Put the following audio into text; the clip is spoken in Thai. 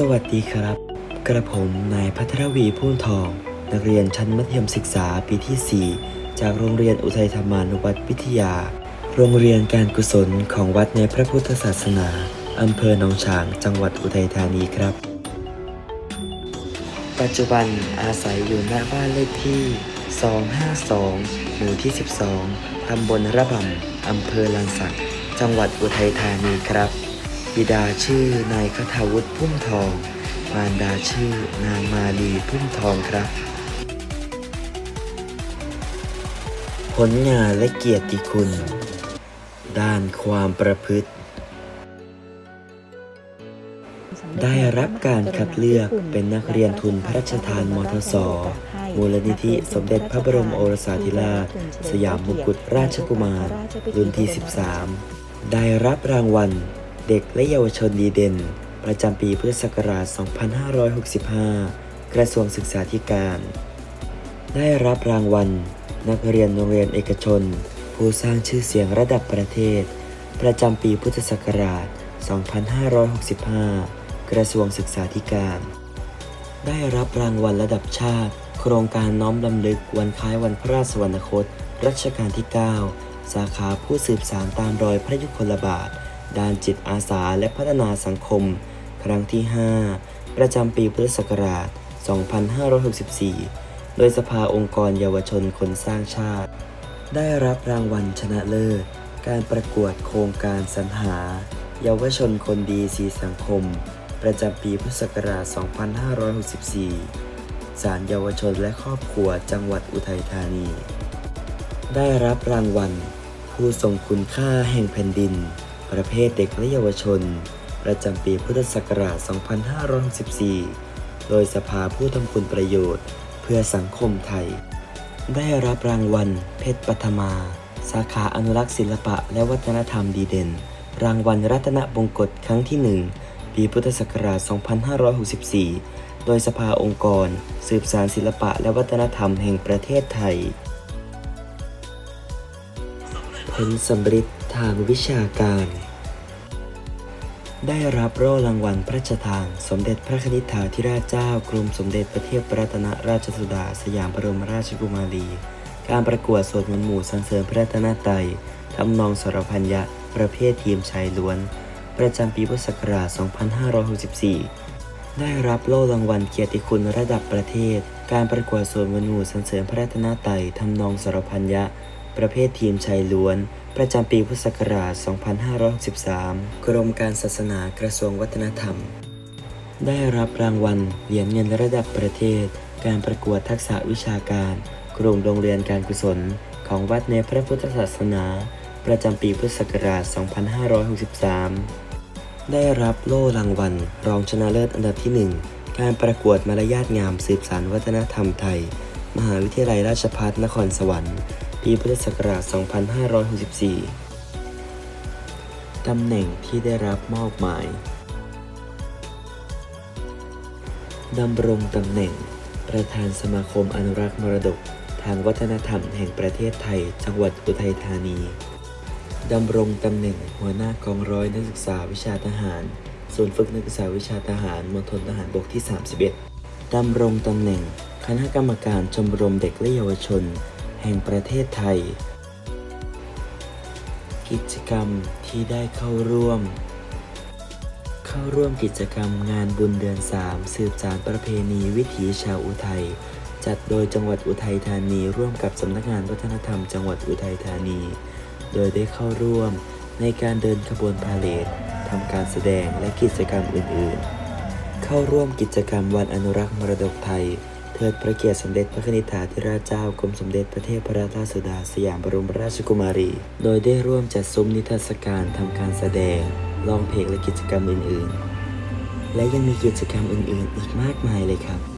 สวัสดีครับ กระผมนายพัทรวีพูนทอง นักเรียนชั้นมัธยมศึกษาปีที่ 4 จากโรงเรียนอุทัยธรรมานุวัตวิทยา โรงเรียนการกุศลของวัดในพระพุทธศาสนาอำเภอหนองฉาง จังหวัดอุทัยธานีครับ ปัจจุบันอาศัยอยู่หน้าบ้านเลขที่ 252 หมู่ที่ 12 ตำบลระบำอำเภอลังสัก จังหวัดอุทัยธานีครับ บิดาชื่อนายคทาวุฒิพุ่มทอง มารดาชื่อนางมาลีพุ่มทองครับ ผลงานและเกียรติคุณ ด้านความประพฤติ ได้รับการคัดเลือกเป็นนักเรียนทุนพระราชทานมทศมูลนิธิสมเด็จพระบรมโอรสาธิราช สยามมงกุฎราชกุมาร รุ่นที่ 13 ได้รับรางวัล เด็กและเยาวชนดีเด่น ประจำปีพุทธศักราช 2565 กระทรวงศึกษาธิการ ได้รับรางวัล นักเรียนโรงเรียนเอกชน ผู้สร้างชื่อเสียงระดับประเทศ ประจำปีพุทธศักราช 2565 กระทรวงศึกษาธิการ ได้รับรางวัลระดับชาติ โครงการน้อมลำลึกวันคล้ายวันพระราชสวรรคต รัชกาลที่ 9 สาขาผู้สืบสารตามรอยพระยุคลบาท ด้านจิตอาสาและพัฒนาสังคม ครั้งที่ 5 ประจำปีพุทธศักราช 2564 โดยสภาองค์กรเยาวชนคนสร้างชาติ ได้รับรางวัลชนะเลิศ การประกวดโครงการสรรหา เยาวชนคนดีสีสังคม ประจำปีพุทธศักราช 2564 ศาลเยาวชนและครอบครัวจังหวัดอุทัยธานี ได้รับรางวัลผู้ทรงคุณค่าแห่งแผ่นดิน ประเภทเด็กและเยาวชน ประจำปีพุทธศักราช 2564 โดยสภาผู้ทำคุณประโยชน์ เพื่อสังคมไทย ได้รับรางวัล เพชรปัทมา สาขาอนุรักษ์ศิลปะและวัฒนธรรมดีเด่น รางวัลรัตนบงกฎครั้งที่ 1 ปีพุทธศักราช 2564 โดยสภาองค์กร สืบสารศิลปะและวัฒนธรรมแห่งประเทศไทยผลสำฤทธิ์ ทางวิชาการ ได้รับโล่รางวัลพระราชทาน สมเด็จพระนิธิถาธิราชเจ้ากรมสมเด็จพระเทพรัตนราชสุดา สยามบรมราชกุมารี การประกวดสวดมนต์หมู่สรรเสริญพระรัตนตรัยทำนองสรพัญญะ ประเภททีมชายล้วน ประจำปีพุทธศักราช 2564 ได้รับโล่รางวัลเกียรติคุณระดับประเทศ การประกวดสวดมนต์หมู่สรรเสริญพระรัตนตรัยทำนองสรพัญญะ ประเภททีมชายล้วน ประจำปีพุทธศักราช 2563 กรมการศาสนากระทรวงวัฒนธรรม ได้รับรางวัลเหรียญเงินระดับประเทศ การประกวดทักษะวิชาการ กลุ่มโรงเรียนการกุศล ของวัดในพระพุทธศาสนา ประจำปีพุทธศักราช 2563 ได้รับโล่รางวัล รองชนะเลิศอันดับที่ 1 การประกวดมารยาทงามสืบสานวัฒนธรรมไทย มหาวิทยาลัยราชภัฏนครสวรรค์ ปีพุทธศักราช 2564 ตำแหน่งที่ได้รับมอบหมาย ดำรงตำแหน่ง ประธานสมาคมอนุรักษ์มรดก ทางวัฒนธรรมแห่งประเทศไทย จังหวัดอุทัยธานี ดำรงตำแหน่งหัวหน้ากองร้อยนักศึกษาวิชาทหารศูนย์ฝึกนักศึกษาวิชาทหารมณฑลทหารบกที่ 31 ดำรงตำแหน่ง คณะกรรมการชมรมเด็กและเยาวชน แห่งประเทศไทย กิจกรรมที่ได้เข้าร่วม เข้าร่วมกิจกรรมงานบุญเดือน 3 สืบสารประเพณีวิถีชาวอุทัย จัดโดยจังหวัดอุทัยธานีร่วมกับสำนักงานวัฒนธรรมจังหวัดอุทัยธานี โดยได้เข้าร่วมในการเดินขบวนพาเหรดทำการแสดงและกิจกรรมอื่นๆ เข้าร่วมกิจกรรมวันอนุรักษ์มรดกไทย เทิดพระเกียรติสมเด็จพระนิธิถาธิราชเจ้ากรมสมเด็จพระเทพรัตนราชสุดาสยามบรมราชกุมารี โดยได้ร่วมจัดซุ้มนิทรรศการทำการแสดงร้องเพลงและกิจกรรมอื่น ๆ และยังมีกิจกรรมอื่น ๆ อีกมากมายเลยครับ